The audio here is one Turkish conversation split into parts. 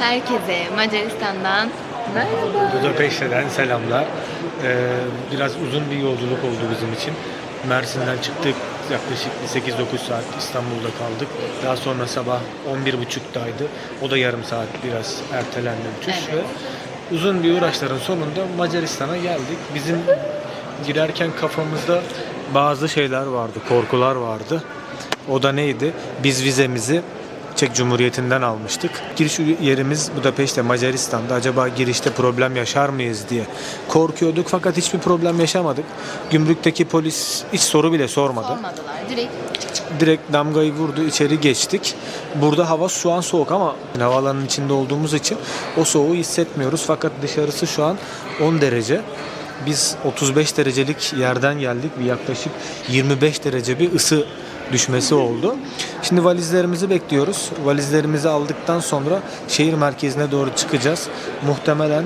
Herkese Macaristan'dan merhaba. Budapeşte'den selamlar. Ee, biraz uzun bir yolculuk oldu bizim için. Mersin'den çıktık. Yaklaşık bir 8-9 saat İstanbul'da kaldık. Daha sonra sabah 11.30'daydı. O da yarım saat biraz ertelendi uçuş Evet. ve uzun bir uğraşların sonunda Macaristan'a geldik. Bizim girerken kafamızda bazı şeyler vardı, korkular vardı. O da neydi? Biz vizemizi Çek Cumhuriyeti'nden almıştık. Giriş yerimiz Budapeşte, Macaristan'da. Acaba girişte problem yaşar mıyız diye korkuyorduk fakat hiçbir problem yaşamadık. Gümrükteki polis hiç soru bile sormadı. Olmadılar. Direkt Direkt damgayı vurdu, içeri geçtik. Burada hava şu an soğuk ama havaalanının içinde olduğumuz için o soğuğu hissetmiyoruz. Fakat dışarısı şu an 10 derece. Biz 35 derecelik yerden geldik. Bir yaklaşık 25 derece bir ısı düşmesi oldu. Şimdi valizlerimizi bekliyoruz. Valizlerimizi aldıktan sonra şehir merkezine doğru çıkacağız. Muhtemelen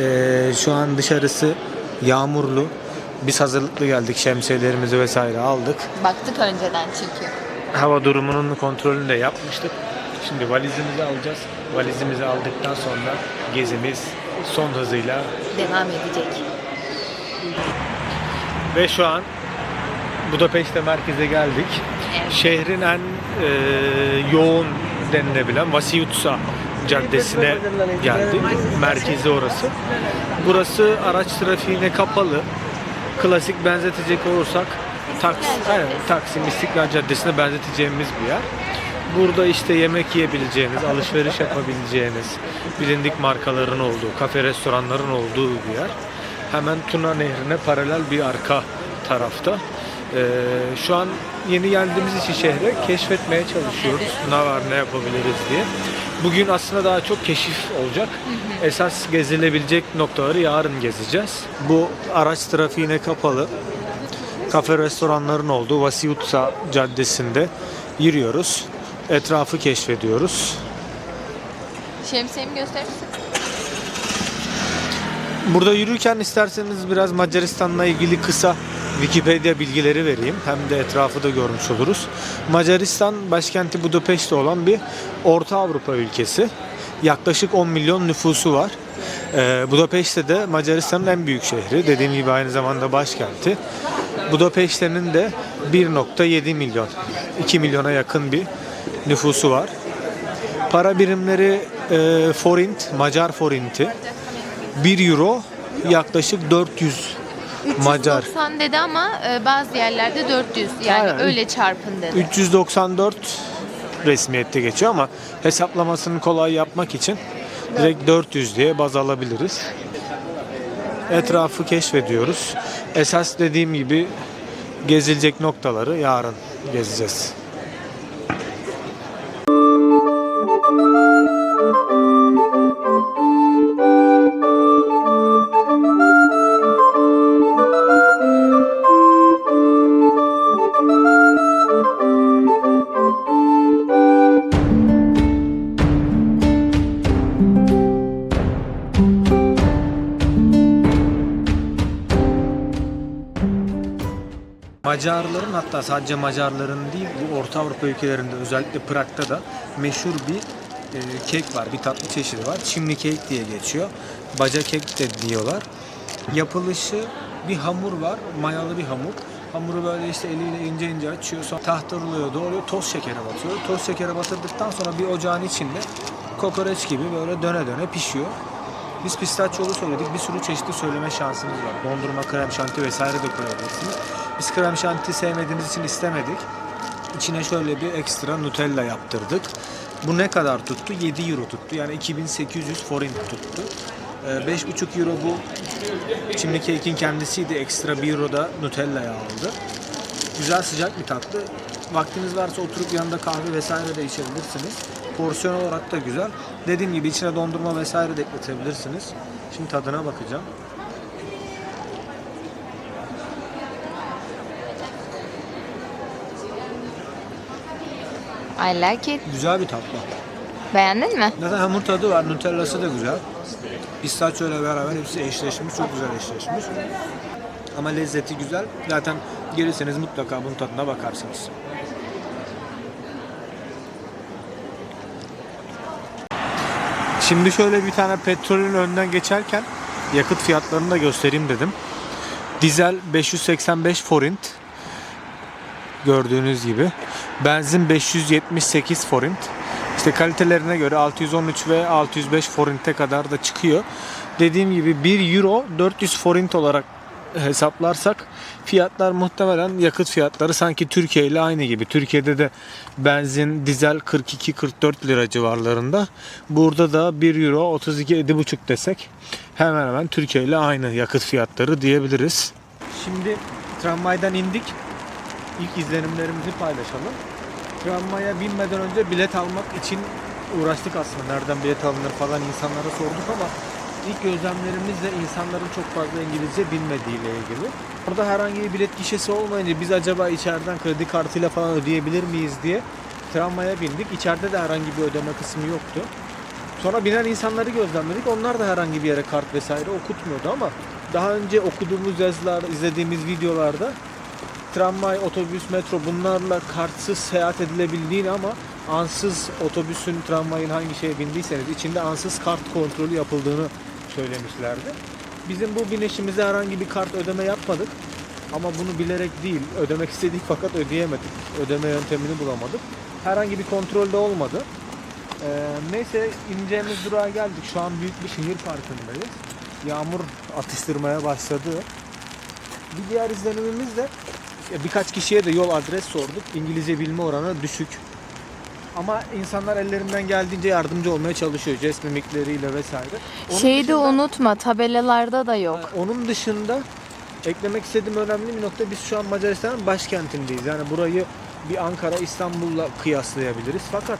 eee, şu an dışarısı yağmurlu. Biz hazırlıklı geldik. Şemsiyelerimizi vesaire aldık baktık önceden çünkü. hava durumunun kontrolünü de yapmıştık. Şimdi valizimizi alacağız. Valizimizi aldıktan sonra gezimiz son hızıyla Devam edecek. ve şu an Budapeşte merkeze geldik. Evet. Şehrin en e, yoğun denilebilen Vasiyutsa Caddesi'ne geldik. Merkezi orası. Burası araç trafiğine kapalı. Klasik benzetecek olursak İstiklal aynen. Taksim İstiklal Caddesi'ne benzeteceğimiz bir yer. Burada işte yemek yiyebileceğiniz, alışveriş yapabileceğiniz, bilindik markaların olduğu, kafe restoranların olduğu bir yer. Hemen Tuna Nehri'ne paralel bir arka tarafta. Ee, şu an yeni geldiğimiz için şehre keşfetmeye çalışıyoruz. Ne var, ne yapabiliriz diye. Bugün aslında daha çok keşif olacak. Esas gezilebilecek noktaları yarın gezeceğiz. Bu araç trafiğine kapalı kafe restoranların olduğu Vasiyutsa Caddesi'nde yürüyoruz. Etrafı keşfediyoruz. Şemsiyemi gösterir misin? Burada yürürken isterseniz biraz Macaristan'la ilgili kısa Wikipedia bilgileri vereyim. Hem de etrafı da görmüş oluruz. Macaristan başkenti Budapeşte olan bir Orta Avrupa ülkesi. Yaklaşık 10 milyon nüfusu var. Ee, Budapeşte de Macaristan'ın en büyük şehri. Dediğim gibi aynı zamanda başkenti. Budapeşte'nin de 1.7 milyon, 2 milyona yakın bir nüfusu var. Para birimleri e, forint, Macar forinti. 1 euro yaklaşık 400 Macar. 390 dedi ama e, bazı yerlerde 400. Yani Aynen. öyle çarpın dedi. 394 resmiyette geçiyor ama hesaplamasını kolay yapmak için direkt 400 diye baz alabiliriz. Etrafı keşfediyoruz. Esas dediğim gibi gezilecek noktaları yarın gezeceğiz. Macarların hatta sadece Macarların değil bu Orta Avrupa ülkelerinde özellikle Prag'da da meşhur bir e, kek var. Bir tatlı çeşidi var. Çimli kek diye geçiyor. Baca kek de diyorlar. Yapılışı bir hamur var. Mayalı bir hamur. Hamuru böyle işte eliyle ince ince açıyor. Sonra tahtarılıyor, doğruyor. Toz şekere batıyor. Toz şekere batırdıktan sonra bir ocağın içinde kokoreç gibi böyle döne döne pişiyor. Biz pistachiyolu söyledik. Bir sürü çeşitli söyleme şansımız var. Dondurma, krem şanti vesaire de koyabilirsiniz. Biz krem şanti sevmediğimiz için istemedik. İçine şöyle bir ekstra Nutella yaptırdık. Bu ne kadar tuttu? 7 euro tuttu. Yani 2800 forint tuttu. Ee, 5,5 euro bu çimli kekin kendisiydi. Ekstra 1 euro da Nutella'ya aldı. Güzel sıcak bir tatlı. Vaktiniz varsa oturup yanında kahve vesaire de içebilirsiniz. Porsiyon olarak da güzel. Dediğim gibi içine dondurma vesaire de ekletebilirsiniz. Şimdi tadına bakacağım. I like it. Güzel bir tatlı. Beğendin mi? Zaten hamur tadı var. Nutella'sı da güzel. Pistachio ile beraber hepsi eşleşmiş. Çok güzel eşleşmiş. Ama lezzeti güzel. Zaten gelirseniz mutlaka bunun tadına bakarsınız. Şimdi şöyle bir tane petrolün önden geçerken yakıt fiyatlarını da göstereyim dedim. Dizel 585 forint. Gördüğünüz gibi. Benzin 578 forint. İşte kalitelerine göre 613 ve 605 forinte kadar da çıkıyor. Dediğim gibi 1 euro 400 forint olarak hesaplarsak fiyatlar muhtemelen yakıt fiyatları sanki Türkiye ile aynı gibi. Türkiye'de de benzin, dizel 42-44 lira civarlarında. Burada da 1 euro 32-7,5 desek hemen hemen Türkiye ile aynı yakıt fiyatları diyebiliriz. Şimdi tramvaydan indik. İlk izlenimlerimizi paylaşalım. Tramvaya binmeden önce bilet almak için uğraştık aslında. Nereden bilet alınır falan insanlara sorduk ama ilk gözlemlerimiz de insanların çok fazla İngilizce bilmediğiyle ilgili. Orada herhangi bir bilet gişesi olmayınca biz acaba içeriden kredi kartıyla falan ödeyebilir miyiz diye tramvaya bindik. İçeride de herhangi bir ödeme kısmı yoktu. Sonra binen insanları gözlemledik. Onlar da herhangi bir yere kart vesaire okutmuyordu ama daha önce okuduğumuz yazılar, izlediğimiz videolarda tramvay, otobüs, metro bunlarla kartsız seyahat edilebildiğini ama ansız otobüsün, tramvayın hangi şeye bindiyseniz içinde ansız kart kontrolü yapıldığını söylemişlerdi. Bizim bu binişimizde herhangi bir kart ödeme yapmadık. Ama bunu bilerek değil, ödemek istedik fakat ödeyemedik. Ödeme yöntemini bulamadık. Herhangi bir kontrol de olmadı. Ee, neyse ineceğimiz durağa geldik. Şu an büyük bir şehir parkındayız. Yağmur atıştırmaya başladı. Bir diğer izlenimimiz de birkaç kişiye de yol adres sorduk. İngilizce bilme oranı düşük. Ama insanlar ellerinden geldiğince yardımcı olmaya çalışıyor. Jest mimikleriyle vesaire. Onun Şeyi de dışında- unutma tabelalarda da yok. onun dışında eklemek istediğim önemli bir nokta biz şu an Macaristan'ın başkentindeyiz. Yani burayı bir Ankara, İstanbul'la kıyaslayabiliriz. Fakat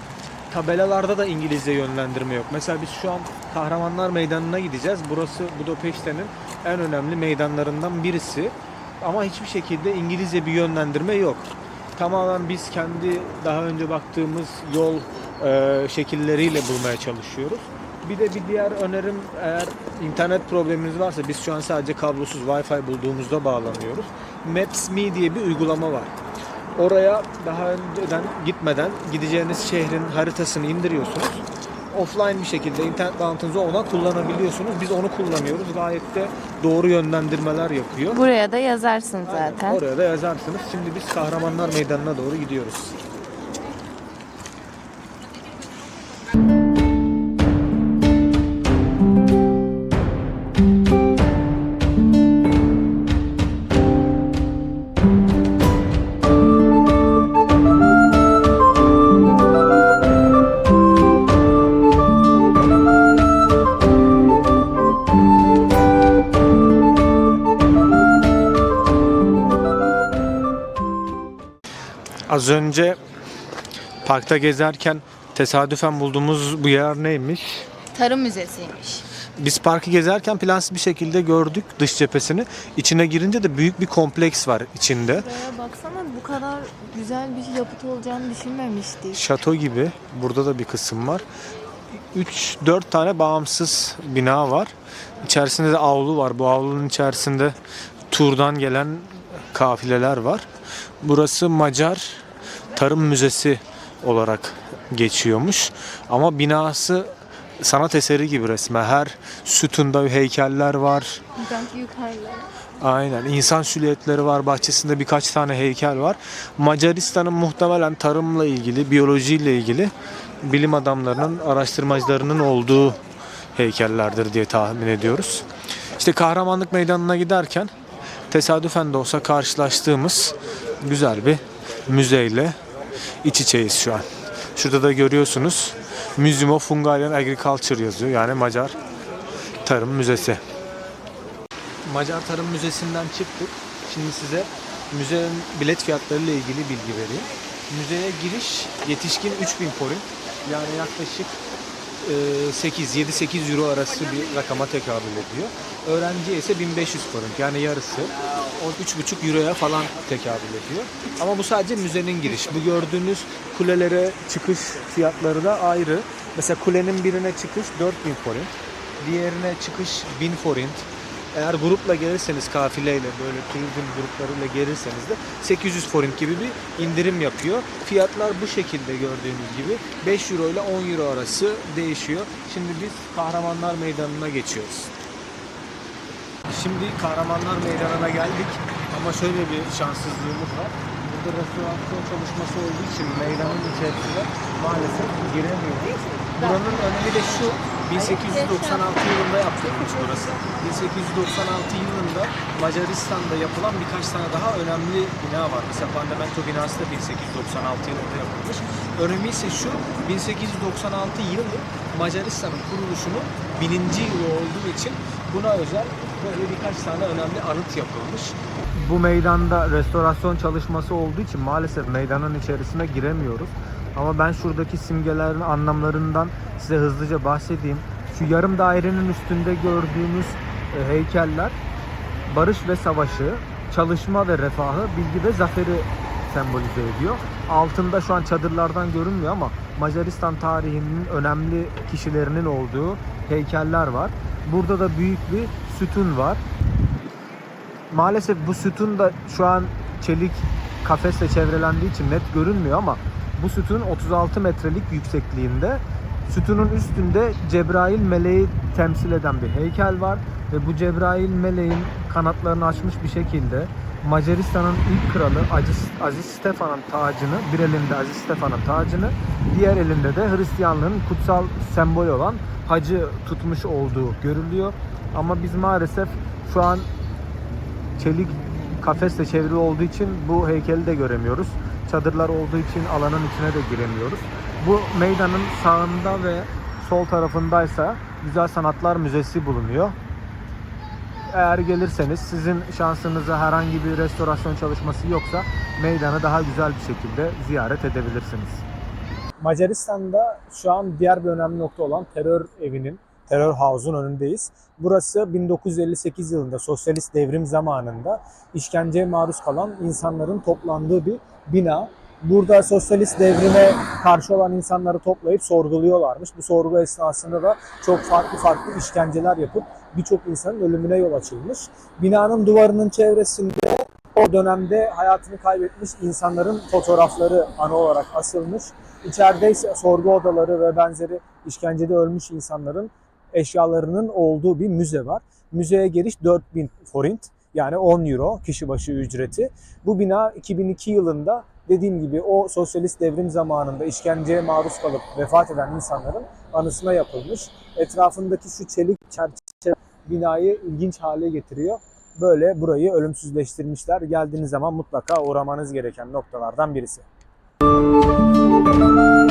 tabelalarda da İngilizce yönlendirme yok. Mesela biz şu an Kahramanlar Meydanı'na gideceğiz. Burası Budapeşte'nin en önemli meydanlarından birisi. Ama hiçbir şekilde İngilizce bir yönlendirme yok. Tamamen biz kendi daha önce baktığımız yol e, şekilleriyle bulmaya çalışıyoruz. Bir de bir diğer önerim eğer internet probleminiz varsa biz şu an sadece kablosuz Wi-Fi bulduğumuzda bağlanıyoruz. Maps.me diye bir uygulama var. Oraya daha önceden gitmeden gideceğiniz şehrin haritasını indiriyorsunuz. Offline bir şekilde internet bağlantınızı ona kullanabiliyorsunuz. Biz onu kullanıyoruz. Gayet de doğru yönlendirmeler yapıyor. Buraya da yazarsın Aynen, zaten. Oraya da yazarsınız. Şimdi biz Kahramanlar Meydanı'na doğru gidiyoruz. Az önce parkta gezerken tesadüfen bulduğumuz bu yer neymiş? Tarım müzesiymiş. Biz parkı gezerken plansız bir şekilde gördük dış cephesini. İçine girince de büyük bir kompleks var içinde. Buraya baksana bu kadar güzel bir yapıt olacağını düşünmemiştik. Şato gibi. Burada da bir kısım var. 3-4 tane bağımsız bina var. İçerisinde de avlu var. Bu avlunun içerisinde turdan gelen kafileler var. Burası Macar Tarım Müzesi olarak geçiyormuş. Ama binası sanat eseri gibi resmen. Her sütunda heykeller var. Aynen. İnsan silüetleri var. Bahçesinde birkaç tane heykel var. Macaristan'ın muhtemelen tarımla ilgili, biyolojiyle ilgili bilim adamlarının, araştırmacılarının olduğu heykellerdir diye tahmin ediyoruz. İşte Kahramanlık Meydanı'na giderken tesadüfen de olsa karşılaştığımız güzel bir müzeyle iç içeyiz şu an. Şurada da görüyorsunuz Museum of Hungarian Agriculture yazıyor. Yani Macar Tarım Müzesi. Macar Tarım Müzesi'nden çıktık. Şimdi size müzenin bilet fiyatları ile ilgili bilgi vereyim. Müzeye giriş yetişkin 3000 forint. Yani yaklaşık e, 8 7-8 euro arası bir rakama tekabül ediyor. Öğrenciye ise 1500 forint yani yarısı. O 3,5 euroya falan tekabül ediyor. Ama bu sadece müzenin giriş. Bu gördüğünüz kulelere çıkış fiyatları da ayrı. Mesela kulenin birine çıkış 4000 forint. Diğerine çıkış 1000 forint. Eğer grupla gelirseniz kafileyle böyle turizm gruplarıyla gelirseniz de 800 forint gibi bir indirim yapıyor. Fiyatlar bu şekilde gördüğünüz gibi 5 euro ile 10 euro arası değişiyor. Şimdi biz Kahramanlar Meydanı'na geçiyoruz. Şimdi Kahramanlar Meydanı'na geldik ama şöyle bir şanssızlığımız var. Burada restorasyon çalışması olduğu için meydanın içerisine maalesef giremiyoruz. Buranın önemi de şu, 1896 yılında yapılmış burası. 1896 yılında Macaristan'da yapılan birkaç tane daha önemli bina var. Mesela Parlamento binası da 1896 yılında yapılmış. Önemi ise şu, 1896 yılı Macaristan'ın kuruluşunun bininci yılı olduğu için buna özel böyle birkaç tane önemli anıt yapılmış. Bu meydanda restorasyon çalışması olduğu için maalesef meydanın içerisine giremiyoruz. Ama ben şuradaki simgelerin anlamlarından size hızlıca bahsedeyim. Şu yarım dairenin üstünde gördüğümüz e, heykeller barış ve savaşı, çalışma ve refahı, bilgi ve zaferi sembolize ediyor. Altında şu an çadırlardan görünmüyor ama Macaristan tarihinin önemli kişilerinin olduğu heykeller var. Burada da büyük bir sütun var. Maalesef bu sütun da şu an çelik kafesle çevrelendiği için net görünmüyor ama bu sütun 36 metrelik yüksekliğinde. Sütunun üstünde Cebrail meleği temsil eden bir heykel var ve bu Cebrail meleğin kanatlarını açmış bir şekilde Macaristan'ın ilk kralı Aziz, Aziz Stefan'ın tacını, bir elinde Aziz Stefan'ın tacını, diğer elinde de Hristiyanlığın kutsal sembol olan hacı tutmuş olduğu görülüyor. Ama biz maalesef şu an çelik kafesle çevrili olduğu için bu heykeli de göremiyoruz. Çadırlar olduğu için alanın içine de giremiyoruz. Bu meydanın sağında ve sol tarafındaysa Güzel Sanatlar Müzesi bulunuyor. Eğer gelirseniz sizin şansınıza herhangi bir restorasyon çalışması yoksa meydanı daha güzel bir şekilde ziyaret edebilirsiniz. Macaristan'da şu an diğer bir önemli nokta olan terör evinin, terör house'un önündeyiz. Burası 1958 yılında sosyalist devrim zamanında işkenceye maruz kalan insanların toplandığı bir bina. Burada sosyalist devrime karşı olan insanları toplayıp sorguluyorlarmış. Bu sorgu esnasında da çok farklı farklı işkenceler yapıp birçok insanın ölümüne yol açılmış. Binanın duvarının çevresinde o dönemde hayatını kaybetmiş insanların fotoğrafları ana olarak asılmış. İçeride ise sorgu odaları ve benzeri işkencede ölmüş insanların eşyalarının olduğu bir müze var. Müzeye giriş 4000 forint yani 10 euro kişi başı ücreti. Bu bina 2002 yılında dediğim gibi o sosyalist devrim zamanında işkenceye maruz kalıp vefat eden insanların anısına yapılmış. Etrafındaki şu çelik çerçeve binayı ilginç hale getiriyor. Böyle burayı ölümsüzleştirmişler. Geldiğiniz zaman mutlaka uğramanız gereken noktalardan birisi. Şimdi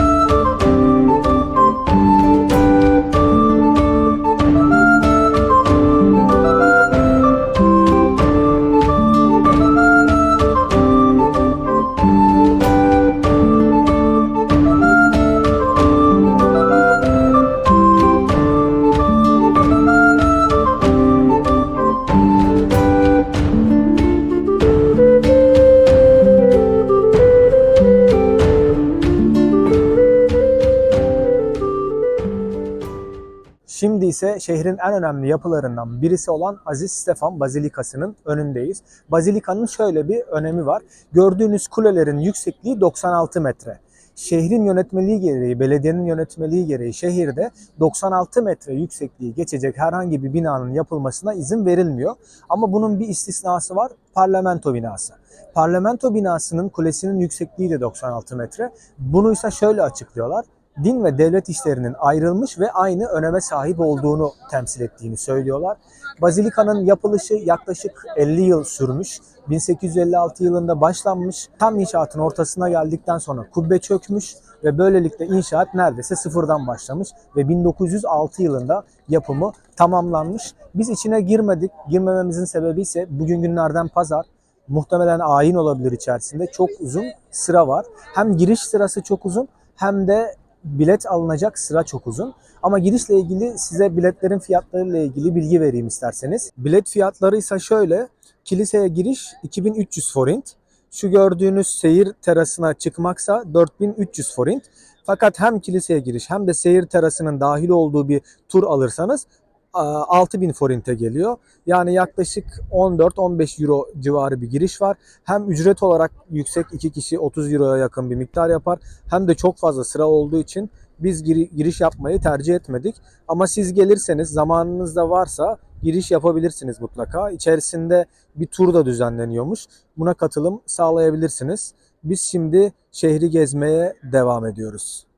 ise şehrin en önemli yapılarından birisi olan Aziz Stefan Bazilikası'nın önündeyiz. Bazilikanın şöyle bir önemi var. Gördüğünüz kulelerin yüksekliği 96 metre. Şehrin yönetmeliği gereği, belediyenin yönetmeliği gereği şehirde 96 metre yüksekliği geçecek herhangi bir binanın yapılmasına izin verilmiyor. Ama bunun bir istisnası var, parlamento binası. Parlamento binasının kulesinin yüksekliği de 96 metre. Bunu ise şöyle açıklıyorlar din ve devlet işlerinin ayrılmış ve aynı öneme sahip olduğunu temsil ettiğini söylüyorlar. Bazilikanın yapılışı yaklaşık 50 yıl sürmüş. 1856 yılında başlanmış. Tam inşaatın ortasına geldikten sonra kubbe çökmüş ve böylelikle inşaat neredeyse sıfırdan başlamış ve 1906 yılında yapımı tamamlanmış. Biz içine girmedik. Girmememizin sebebi ise bugün günlerden pazar. Muhtemelen ayin olabilir içerisinde. Çok uzun sıra var. Hem giriş sırası çok uzun hem de bilet alınacak sıra çok uzun. Ama girişle ilgili size biletlerin fiyatlarıyla ilgili bilgi vereyim isterseniz. Bilet fiyatları ise şöyle. Kiliseye giriş 2300 forint. Şu gördüğünüz seyir terasına çıkmaksa 4300 forint. Fakat hem kiliseye giriş hem de seyir terasının dahil olduğu bir tur alırsanız 6000 forinte geliyor. Yani yaklaşık 14-15 euro civarı bir giriş var. Hem ücret olarak yüksek 2 kişi 30 euroya yakın bir miktar yapar. Hem de çok fazla sıra olduğu için biz giri- giriş yapmayı tercih etmedik. Ama siz gelirseniz zamanınız da varsa giriş yapabilirsiniz mutlaka. İçerisinde bir tur da düzenleniyormuş. Buna katılım sağlayabilirsiniz. Biz şimdi şehri gezmeye devam ediyoruz.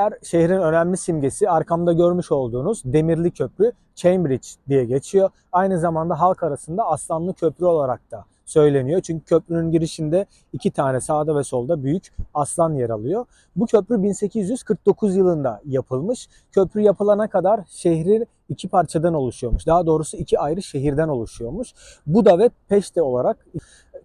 Diğer şehrin önemli simgesi arkamda görmüş olduğunuz Demirli Köprü, Cambridge diye geçiyor. Aynı zamanda halk arasında Aslanlı Köprü olarak da söyleniyor. Çünkü köprünün girişinde iki tane sağda ve solda büyük aslan yer alıyor. Bu köprü 1849 yılında yapılmış. Köprü yapılana kadar şehri iki parçadan oluşuyormuş. Daha doğrusu iki ayrı şehirden oluşuyormuş. Buda ve Peşte olarak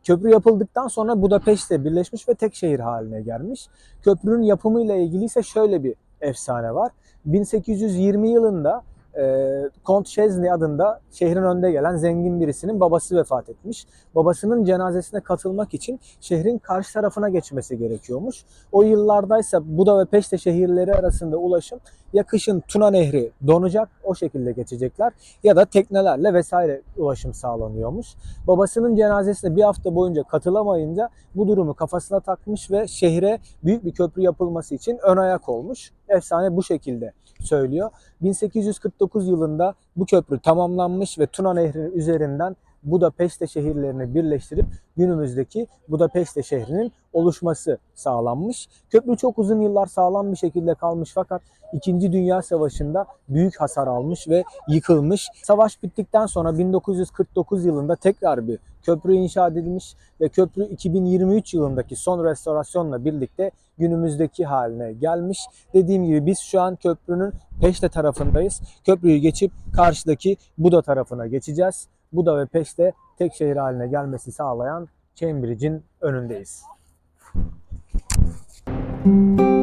Köprü yapıldıktan sonra Budapeşte birleşmiş ve tek şehir haline gelmiş. Köprünün yapımıyla ilgili ise şöyle bir efsane var. 1820 yılında e, Kont Chesney adında şehrin önde gelen zengin birisinin babası vefat etmiş. Babasının cenazesine katılmak için şehrin karşı tarafına geçmesi gerekiyormuş. O yıllardaysa Buda ve Peşte şehirleri arasında ulaşım ya kışın Tuna Nehri donacak o şekilde geçecekler ya da teknelerle vesaire ulaşım sağlanıyormuş. Babasının cenazesine bir hafta boyunca katılamayınca bu durumu kafasına takmış ve şehre büyük bir köprü yapılması için ön ayak olmuş. Efsane bu şekilde söylüyor. 1849 yılında bu köprü tamamlanmış ve Tuna Nehri üzerinden Budapeşte şehirlerini birleştirip günümüzdeki Budapeşte şehrinin oluşması sağlanmış. Köprü çok uzun yıllar sağlam bir şekilde kalmış fakat 2. Dünya Savaşı'nda büyük hasar almış ve yıkılmış. Savaş bittikten sonra 1949 yılında tekrar bir köprü inşa edilmiş ve köprü 2023 yılındaki son restorasyonla birlikte günümüzdeki haline gelmiş. Dediğim gibi biz şu an köprünün Peşte tarafındayız. Köprüyü geçip karşıdaki Buda tarafına geçeceğiz. Buda ve Peşte tek şehir haline gelmesi sağlayan Cambridge'in önündeyiz. Şu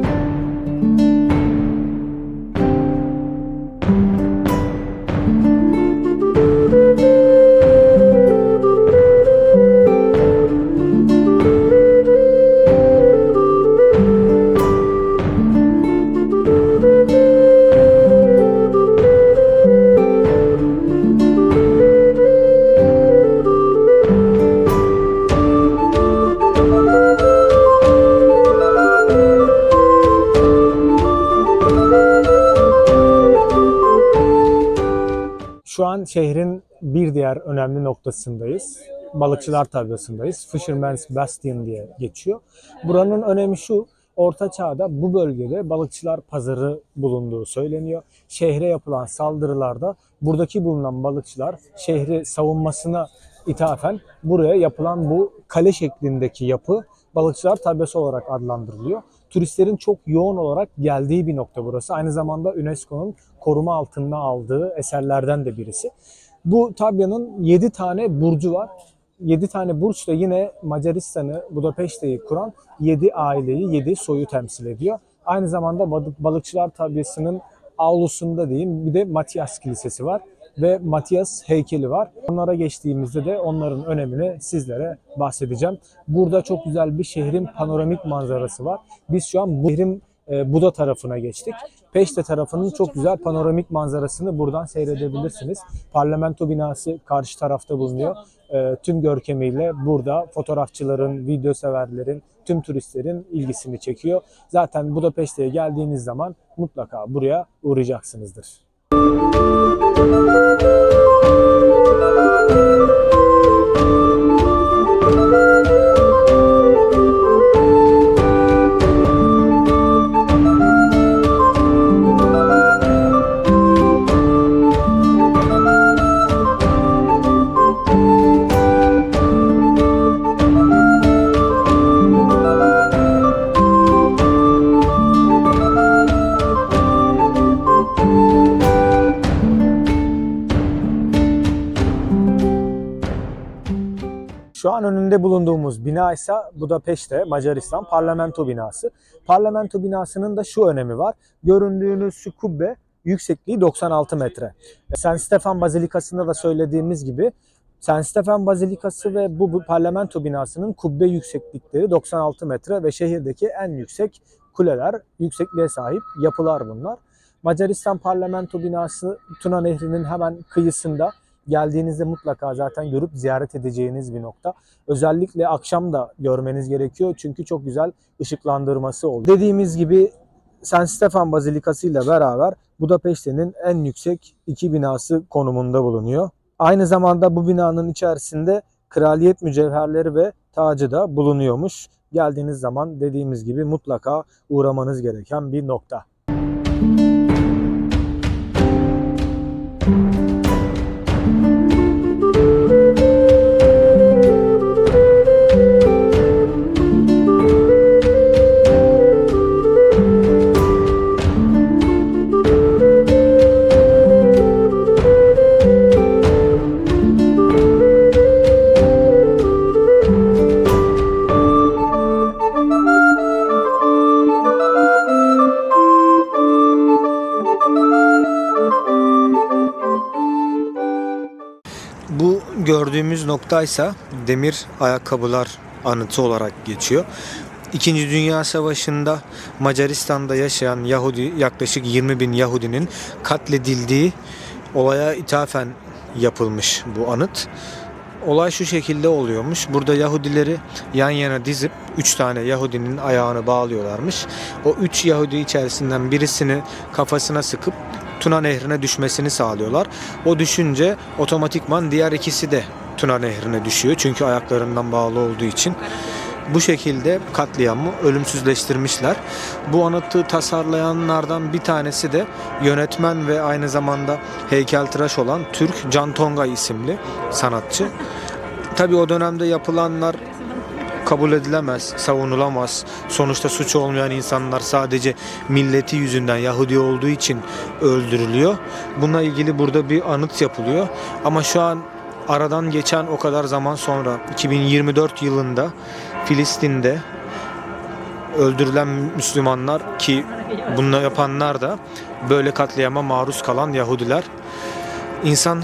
şehrin bir diğer önemli noktasındayız. Balıkçılar tabyasındayız. Fisherman's Bastion diye geçiyor. Buranın önemi şu. Orta Çağ'da bu bölgede balıkçılar pazarı bulunduğu söyleniyor. Şehre yapılan saldırılarda buradaki bulunan balıkçılar şehri savunmasına ithafen buraya yapılan bu kale şeklindeki yapı balıkçılar tabyası olarak adlandırılıyor. Turistlerin çok yoğun olarak geldiği bir nokta burası. Aynı zamanda UNESCO'nun koruma altında aldığı eserlerden de birisi. Bu tabyanın 7 tane burcu var. 7 tane burç da yine Macaristan'ı, Budapeşte'yi kuran 7 aileyi, 7 soyu temsil ediyor. Aynı zamanda balık- balıkçılar tabyasının avlusunda diyeyim bir de Matias Kilisesi var ve Matias heykeli var. Onlara geçtiğimizde de onların önemini sizlere bahsedeceğim. Burada çok güzel bir şehrin panoramik manzarası var. Biz şu an bu şehrin e, Buda tarafına geçtik. Peşte tarafının çok güzel panoramik manzarasını buradan seyredebilirsiniz. Parlamento binası karşı tarafta bulunuyor. E, tüm görkemiyle burada fotoğrafçıların, video severlerin, tüm turistlerin ilgisini çekiyor. Zaten Budapeşte'ye geldiğiniz zaman mutlaka buraya uğrayacaksınızdır. Thank you. An önünde bulunduğumuz bina ise Budapeşte, Macaristan parlamento binası. Parlamento binasının da şu önemi var. Göründüğünüz şu kubbe yüksekliği 96 metre. San Stefan Bazilikası'nda da söylediğimiz gibi San Stefan Bazilikası ve bu, bu parlamento binasının kubbe yükseklikleri 96 metre ve şehirdeki en yüksek kuleler, yüksekliğe sahip yapılar bunlar. Macaristan parlamento binası Tuna Nehri'nin hemen kıyısında geldiğinizde mutlaka zaten görüp ziyaret edeceğiniz bir nokta. Özellikle akşam da görmeniz gerekiyor çünkü çok güzel ışıklandırması oluyor. Dediğimiz gibi San Stefan Bazilikası ile beraber Budapeşte'nin en yüksek iki binası konumunda bulunuyor. Aynı zamanda bu binanın içerisinde kraliyet mücevherleri ve tacı da bulunuyormuş. Geldiğiniz zaman dediğimiz gibi mutlaka uğramanız gereken bir nokta. Noktaysa demir ayakkabılar anıtı olarak geçiyor. İkinci Dünya Savaşı'nda Macaristan'da yaşayan Yahudi yaklaşık 20 bin Yahudinin katledildiği olaya ithafen yapılmış bu anıt. Olay şu şekilde oluyormuş. Burada Yahudileri yan yana dizip 3 tane Yahudinin ayağını bağlıyorlarmış. O 3 Yahudi içerisinden birisini kafasına sıkıp Tuna Nehri'ne düşmesini sağlıyorlar. O düşünce otomatikman diğer ikisi de Tuna Nehri'ne düşüyor. Çünkü ayaklarından bağlı olduğu için. Bu şekilde katliamı ölümsüzleştirmişler. Bu anıtı tasarlayanlardan bir tanesi de yönetmen ve aynı zamanda heykeltıraş olan Türk Can Tongay isimli sanatçı. Tabii o dönemde yapılanlar kabul edilemez, savunulamaz. Sonuçta suç olmayan insanlar sadece milleti yüzünden Yahudi olduğu için öldürülüyor. Bununla ilgili burada bir anıt yapılıyor. Ama şu an aradan geçen o kadar zaman sonra 2024 yılında Filistin'de öldürülen Müslümanlar ki bunu yapanlar da böyle katliama maruz kalan Yahudiler insan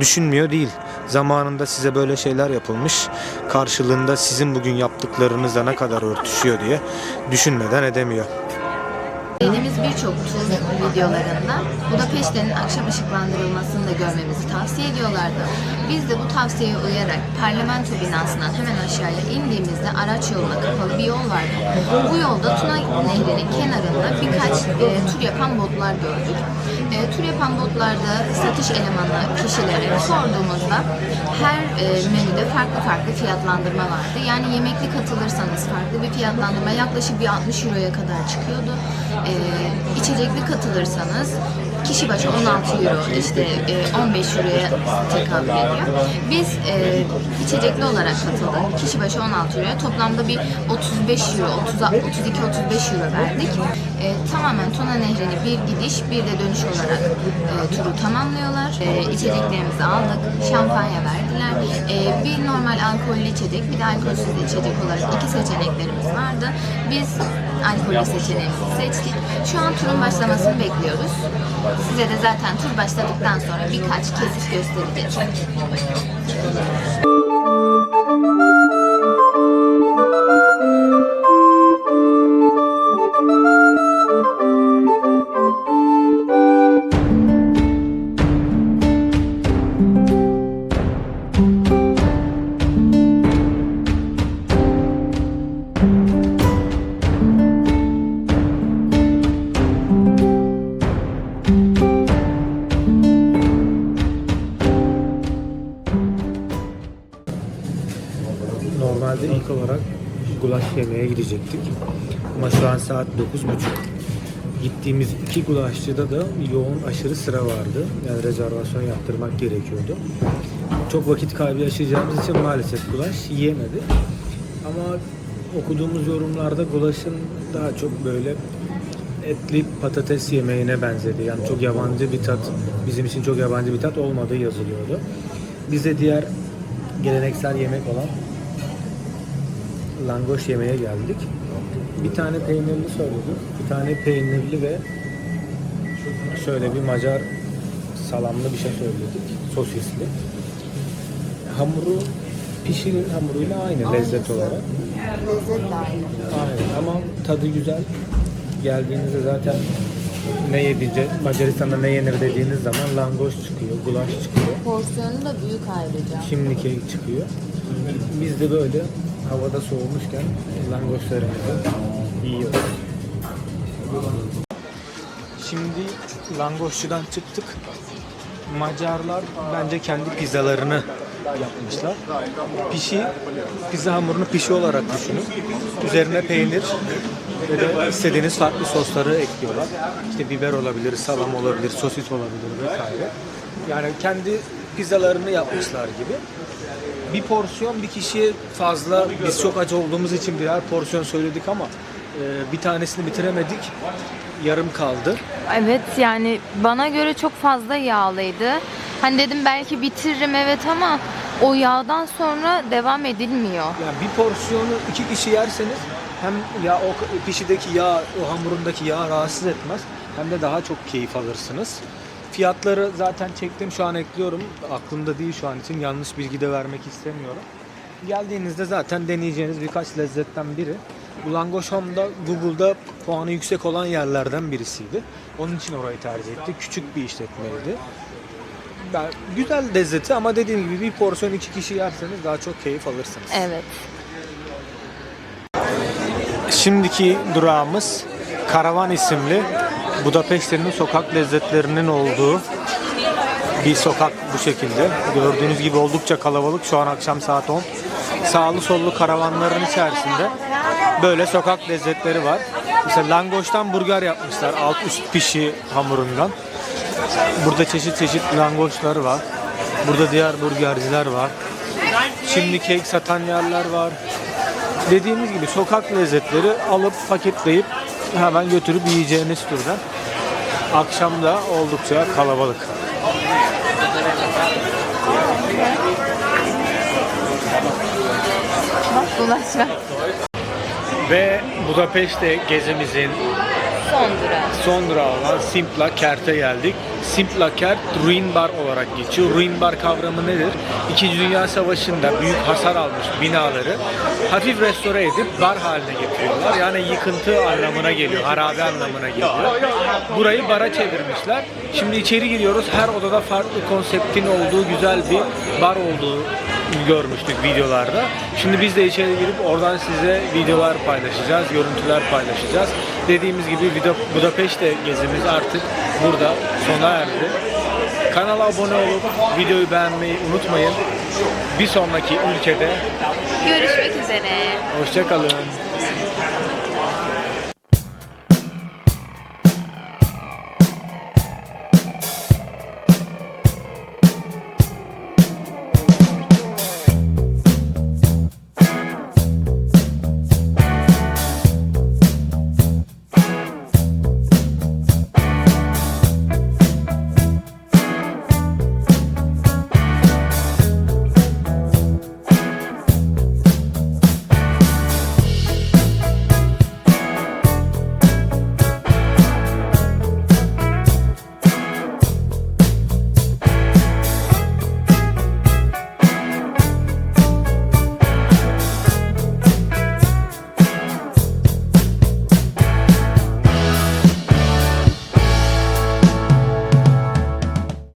düşünmüyor değil. Zamanında size böyle şeyler yapılmış. Karşılığında sizin bugün yaptıklarınızla ne kadar örtüşüyor diye düşünmeden edemiyor. Dediğimiz birçok videolarında Budapeşte'nin akşam ışıklandırılmasını da görmemizi tavsiye ediyorlardı. Biz de bu tavsiyeye uyarak parlamento binasından hemen aşağıya indiğimizde araç yoluna kapalı bir yol vardı. Bu yolda Tuna Nehri'nin kenarında birkaç e, tur yapan botlar gördük. E, tur yapan botlarda satış elemanı kişilere sorduğumuzda her e, menüde farklı farklı fiyatlandırma vardı. Yani yemekli katılırsanız farklı bir fiyatlandırma yaklaşık bir 60 euroya kadar çıkıyordu. E, içecekli katılırsanız kişi başı 16 euro işte e, 15 euroya tekabül ediyor. Biz e, içecekli olarak katıldık. Kişi başı 16 euroya toplamda bir 35 euro, 32-35 euro verdik. E, tamamen Tuna Nehri'ni bir gidiş bir de dönüş olarak e, turu tamamlıyorlar. E, içeceklerimizi aldık. Şampanya verdiler. E, bir normal alkollü içecek bir de alkolsüz içecek olarak iki seçeneklerimiz vardı. Biz alkollü seçeneğimizi seçtik. Şu an turun başlamasını bekliyoruz. Size de zaten tur başladıktan sonra birkaç kesit göstereceğiz. Normalde ilk olarak gulaş yemeye gidecektik. Ama şu an saat 9.30. Gittiğimiz iki gulaşçıda da yoğun aşırı sıra vardı. Yani rezervasyon yaptırmak gerekiyordu. Çok vakit kaybı yaşayacağımız için maalesef gulaş yiyemedik. Ama okuduğumuz yorumlarda gulaşın daha çok böyle etli patates yemeğine benzedi. Yani çok yabancı bir tat, bizim için çok yabancı bir tat olmadığı yazılıyordu. Biz de diğer geleneksel yemek olan langoş yemeye geldik. Bir tane peynirli söyledik. Bir tane peynirli ve şöyle bir Macar salamlı bir şey söyledik. Sosisli. Hamuru pişirin hamuruyla aynı lezzet olarak. Lezzet de aynı. Aynen ama tadı güzel. Geldiğinizde zaten ne yedince Macaristan'da ne yenir dediğiniz zaman langoş çıkıyor, gulaş çıkıyor. Porsiyonu da büyük ayrıca. Şimdi kek çıkıyor. Biz de böyle havada soğumuşken langoşlarımızı yiyoruz. Şimdi langoşçudan çıktık. Macarlar bence kendi pizzalarını yapmışlar. Pişi, pizza hamurunu pişi olarak düşünün. Üzerine peynir ve de istediğiniz farklı sosları ekliyorlar. İşte biber olabilir, salam olabilir, sosis olabilir vesaire. Yani kendi pizzalarını yapmışlar gibi. Bir porsiyon bir kişiye fazla. Biz çok aç olduğumuz için birer porsiyon söyledik ama e, bir tanesini bitiremedik. Yarım kaldı. Evet yani bana göre çok fazla yağlıydı. Hani dedim belki bitiririm evet ama o yağdan sonra devam edilmiyor. Yani bir porsiyonu iki kişi yerseniz hem ya o pişideki yağ, o hamurundaki yağ rahatsız etmez hem de daha çok keyif alırsınız. Fiyatları zaten çektim şu an ekliyorum. Aklımda değil şu an için yanlış bilgi de vermek istemiyorum. Geldiğinizde zaten deneyeceğiniz birkaç lezzetten biri. Bu Langoş Home'da Google'da puanı yüksek olan yerlerden birisiydi. Onun için orayı tercih ettik. Küçük bir işletmeydi. Yani güzel lezzeti ama dediğim gibi bir porsiyon iki kişi yerseniz daha çok keyif alırsınız. Evet. Şimdiki durağımız Karavan isimli Budapeşte'nin sokak lezzetlerinin olduğu bir sokak bu şekilde. Gördüğünüz gibi oldukça kalabalık. Şu an akşam saat 10. Sağlı sollu karavanların içerisinde böyle sokak lezzetleri var. Mesela langoştan burger yapmışlar. Alt üst pişi hamurundan. Burada çeşit çeşit langoşlar var. Burada diğer burgerciler var. Şimdi kek satan yerler var. Dediğimiz gibi sokak lezzetleri alıp paketleyip hemen götürüp yiyeceğiniz türden. Akşam da oldukça kalabalık. Bak. Ve Budapeşte gezimizin Son durağı. olan Simpla Kert'e geldik. Simpla Kert ruin bar olarak geçiyor. Ruin bar kavramı nedir? İkinci Dünya Savaşı'nda büyük hasar almış binaları hafif restore edip bar haline getiriyorlar. Yani yıkıntı anlamına geliyor, harabe anlamına geliyor. Burayı bara çevirmişler. Şimdi içeri giriyoruz. Her odada farklı konseptin olduğu güzel bir bar olduğu görmüştük videolarda. Şimdi biz de içeri girip oradan size videolar paylaşacağız, görüntüler paylaşacağız. Dediğimiz gibi Buda- Budapeşte gezimiz artık burada sona erdi. Kanala abone olup videoyu beğenmeyi unutmayın. Bir sonraki ülkede Görüşmek üzere. hoşçakalın.